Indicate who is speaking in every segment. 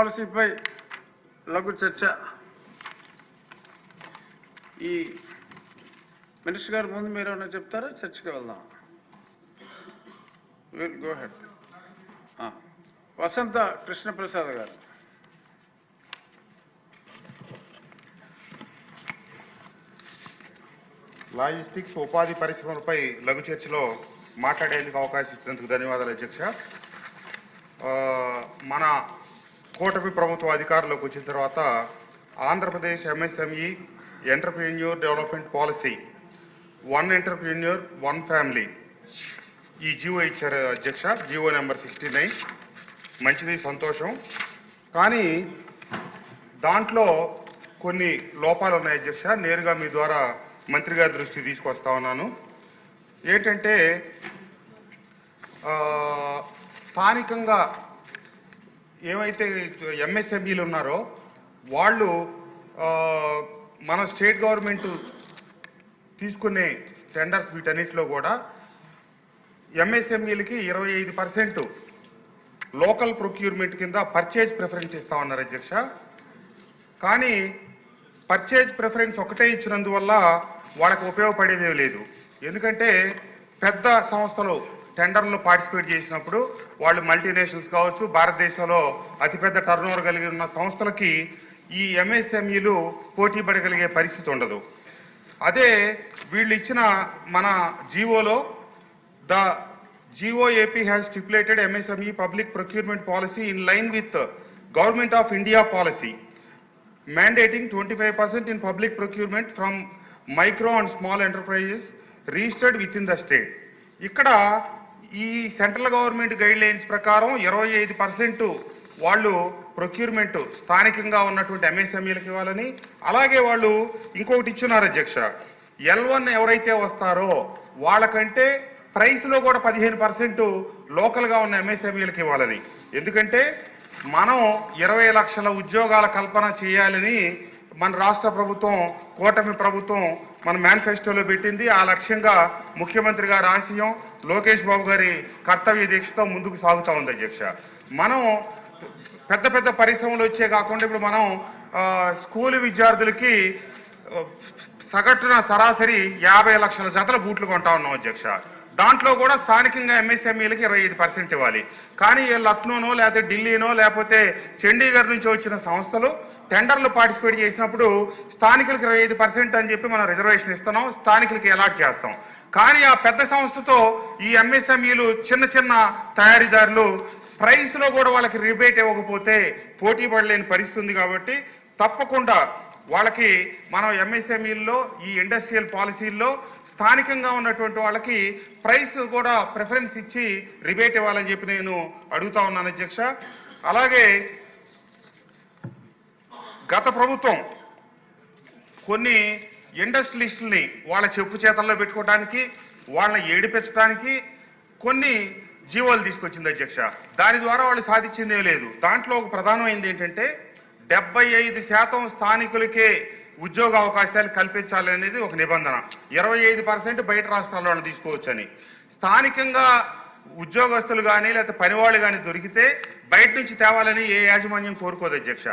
Speaker 1: పాలసీపై లఘు చర్చ. ఈ మినిస్టర్ గారు ముందు మీరు ఏమైనా చెప్తారా? చర్చకి వెళ్దాం. Will go head Vasantha Krishnaprasad గారు.
Speaker 2: లాజిస్టిక్స్ ఉపాధి పరిశ్రమలపై లఘు చర్చలో మాట్లాడేందుకు అవకాశం ఇచ్చినందుకు ధన్యవాదాలు అధ్యక్ష. మన కూటమి ప్రభుత్వ అధికారంలోకి వచ్చిన తర్వాత Andhra Pradesh MSME entrepreneur development policy one entrepreneur one family. ఈ జియో ఇచ్చారు అధ్యక్ష జియో నెంబర్ సిక్స్టీ నైన్. మంచిది సంతోషం. కానీ దాంట్లో కొన్ని లోపాలు ఉన్నాయి అధ్యక్ష. నేరుగా మీ ద్వారా మంత్రి గారి దృష్టికి తీసుకొస్తా ఉన్నాను. ఏంటంటే స్థానికంగా ఏమైతే ఎంఎస్ఎంఈలు ఉన్నారో వాళ్ళు మన స్టేట్ గవర్నమెంట్ తీసుకునే టెండర్స్ వీటన్నిటిలో కూడా ఎంఎస్ఎంఈలకి ఇరవై ఐదు పర్సెంట్ లోకల్ ప్రొక్యూర్మెంట్ కింద పర్చేజ్ ప్రిఫరెన్స్ ఇస్తామన్నారు అధ్యక్ష. కానీ పర్చేజ్ ప్రిఫరెన్స్ ఒకటే ఇచ్చినందువల్ల వాళ్ళకి ఉపయోగపడేదే లేదు. ఎందుకంటే పెద్ద సంస్థలు టెండర్లు పార్టిసిపేట్ చేసినప్పుడు వాళ్ళు మల్టీనేషనల్స్ కావచ్చు భారతదేశంలో అతిపెద్ద టర్న్ ఓవర్ కలిగి ఉన్న సంస్థలకి ఈ ఎంఎస్ఎంఈలు పోటీ పడగలిగే పరిస్థితి ఉండదు. అదే వీళ్ళు ఇచ్చిన మన జీవోలో the GO AP has stipulated MSME public procurement policy in line with Government of India policy mandating twenty in public procurement from micro and small enterprises registered with in the state ఇక్కడ ఈ central government guide lines ప్రకారం ఇరవై ఐదు percent వాళ్ళు procurement స్థానికంగా ఉన్నటువంటి ఎంఎస్ఎంఈలకు ఇవ్వాలని అలాగే వాళ్ళు ఇంకొకటి ఇచ్చున్నారు అధ్యక్ష. ఎల్ వన్ ఎవరైతే వస్తారో వాళ్ళకంటే ప్రైస్లో కూడా పదిహేను పర్సెంట్ లోకల్గా ఉన్న ఎంఎస్ఎంఈలకు ఇవ్వాలని. ఎందుకంటే మనం ఇరవై లక్షల ఉద్యోగాల కల్పన చేయాలని మన రాష్ట్ర ప్రభుత్వం కూటమి ప్రభుత్వం మన మేనిఫెస్టోలో పెట్టింది. ఆ లక్ష్యంగా ముఖ్యమంత్రి గారి ఆశయం లోకేష్ బాబు గారి కర్తవ్య దీక్షతో ముందుకు సాగుతూ ఉంది అధ్యక్ష. మనం పెద్ద పెద్ద పరిశ్రమలు వచ్చే కాకుండా ఇప్పుడు మనం స్కూలు స్కూల్ విద్యార్థులకి సగటున సరాసరి యాభై లక్షల జతల బూట్లు కొంటా ఉన్నాం అధ్యక్ష. దాంట్లో కూడా స్థానికంగా ఎంఎస్ఎంఈలకి ఇరవై ఐదు పర్సెంట్ ఇవ్వాలి. కానీ లక్నోనో లేకపోతే ఢిల్లీనో లేకపోతే చండీగఢ్ నుంచి వచ్చిన సంస్థలు టెండర్లు పార్టిసిపేట్ చేసినప్పుడు స్థానికులకు ఇరవై ఐదు పర్సెంట్ అని చెప్పి మనం రిజర్వేషన్ ఇస్తున్నాం స్థానికులకి అలాట్ చేస్తాం. కానీ ఆ పెద్ద సంస్థతో ఈ ఎంఎస్ఎంఈలు చిన్న చిన్న తయారీదారులు ప్రైస్లో కూడా వాళ్ళకి రిబేట్ ఇవ్వకపోతే పోటీ పడలేని పరిస్థితి ఉంది కాబట్టి తప్పకుండా వాళ్ళకి మనం ఎంఎస్ఎంఈల్లో ఈ ఇండస్ట్రియల్ పాలసీల్లో స్థానికంగా ఉన్నటువంటి వాళ్ళకి ప్రైస్ కూడా ప్రిఫరెన్స్ ఇచ్చి రిబేట్ ఇవ్వాలని చెప్పి నేను అడుగుతా ఉన్నాను అధ్యక్ష. అలాగే గత ప్రభుత్వం కొన్ని ఇండస్ట్రియలిస్టుల్ని వాళ్ళ చెప్పు చేతల్లో పెట్టుకోవడానికి వాళ్ళని ఏడిపించడానికి కొన్ని జీవోలు తీసుకొచ్చింది అధ్యక్ష. దాని ద్వారా వాళ్ళు సాధించిందే లేదు. దాంట్లో ఒక ప్రధానమైంది ఏంటంటే డెబ్బై ఐదు శాతం స్థానికులకే ఉద్యోగ అవకాశాలు కల్పించాలనేది ఒక నిబంధన. ఇరవై ఐదు పర్సెంట్ బయట రాష్ట్రాల వాళ్ళు తీసుకోవచ్చని. స్థానికంగా ఉద్యోగస్తులు కానీ లేకపోతే పనివాళ్ళు కానీ దొరికితే బయట నుంచి తేవాలని ఏ యాజమాన్యం కోరుకోదు అధ్యక్ష.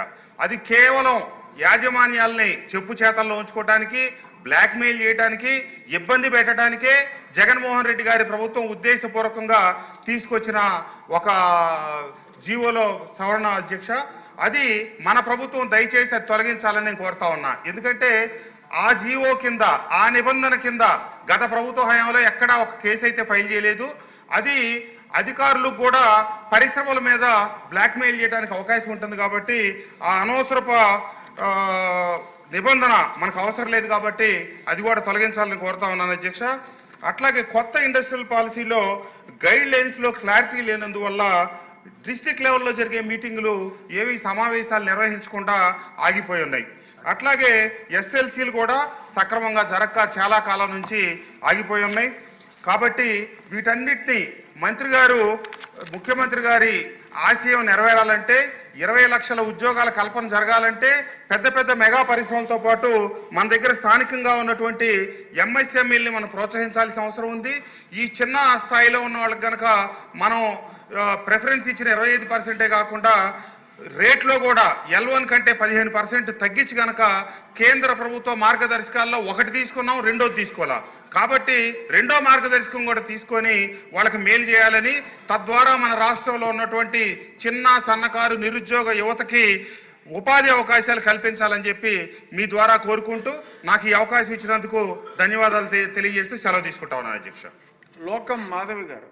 Speaker 2: అది కేవలం యాజమాన్యాల్ని చెప్పు చేతల్లో ఉంచుకోవడానికి బ్లాక్మెయిల్ చేయడానికి ఇబ్బంది పెట్టడానికే జగన్మోహన్ రెడ్డి గారి ప్రభుత్వం ఉద్దేశపూర్వకంగా తీసుకొచ్చిన ఒక జీవోలో సవరణ అధ్యక్ష. అది మన ప్రభుత్వం దయచేసి అది తొలగించాలని నేను కోరుతా ఉన్నా. ఎందుకంటే ఆ జీవో కింద ఆ నిబంధన కింద గత ప్రభుత్వ హయాంలో ఎక్కడా ఒక కేసు అయితే ఫైల్ చేయలేదు. అది అధికారులకు కూడా పరిశ్రమల మీద బ్లాక్మెయిల్ చేయడానికి అవకాశం ఉంటుంది కాబట్టి ఆ అనవసరప నిబంధన మనకు అవసరం లేదు కాబట్టి అది కూడా తొలగించాలని కోరుతా ఉన్నాను అధ్యక్ష. అట్లాగే కొత్త ఇండస్ట్రియల్ పాలసీలో గైడ్ లైన్స్లో క్లారిటీ లేనందువల్ల డిస్టిక్ లెవెల్లో జరిగే మీటింగులు ఏవి సమావేశాలు నిర్వహించకుండా ఆగిపోయి ఉన్నాయి. అట్లాగే ఎస్ఎల్సీలు కూడా సక్రమంగా జరగక చాలా కాలం నుంచి ఆగిపోయి ఉన్నాయి. కాబట్టి వీటన్నిటినీ మంత్రి గారు ముఖ్యమంత్రి గారి ఆశయం నెరవేరాలంటే ఇరవై లక్షల ఉద్యోగాల కల్పన జరగాలంటే పెద్ద పెద్ద మెగా పరిశ్రమలతో పాటు మన దగ్గర స్థానికంగా ఉన్నటువంటి ఎంఎస్ఎంఈల్ని మనం ప్రోత్సహించాల్సిన అవసరం ఉంది. ఈ చిన్న స్థాయిలో ఉన్న వాళ్ళకి కనుక మనం ప్రిఫరెన్స్ ఇచ్చిన ఇరవై ఐదు పర్సెంటే కాకుండా రేట్లో కూడా ఎల్ వన్ కంటే పదిహేను పర్సెంట్ తగ్గించి గనక కేంద్ర ప్రభుత్వ మార్గదర్శకాల్లో ఒకటి తీసుకున్నాం రెండోది తీసుకోవాలా? కాబట్టి రెండో మార్గదర్శకం కూడా తీసుకొని వాళ్ళకి మేలు చేయాలని తద్వారా మన రాష్ట్రంలో ఉన్నటువంటి చిన్న సన్నకారు నిరుద్యోగ యువతకి ఉపాధి అవకాశాలు కల్పించాలని చెప్పి మీ ద్వారా కోరుకుంటూ నాకు ఈ అవకాశం ఇచ్చినందుకు ధన్యవాదాలు తె- తెలియజేస్తూ సెలవు తీసుకుంటా ఉన్నాను అధ్యక్ష.
Speaker 1: లోకం మాధవి గారు.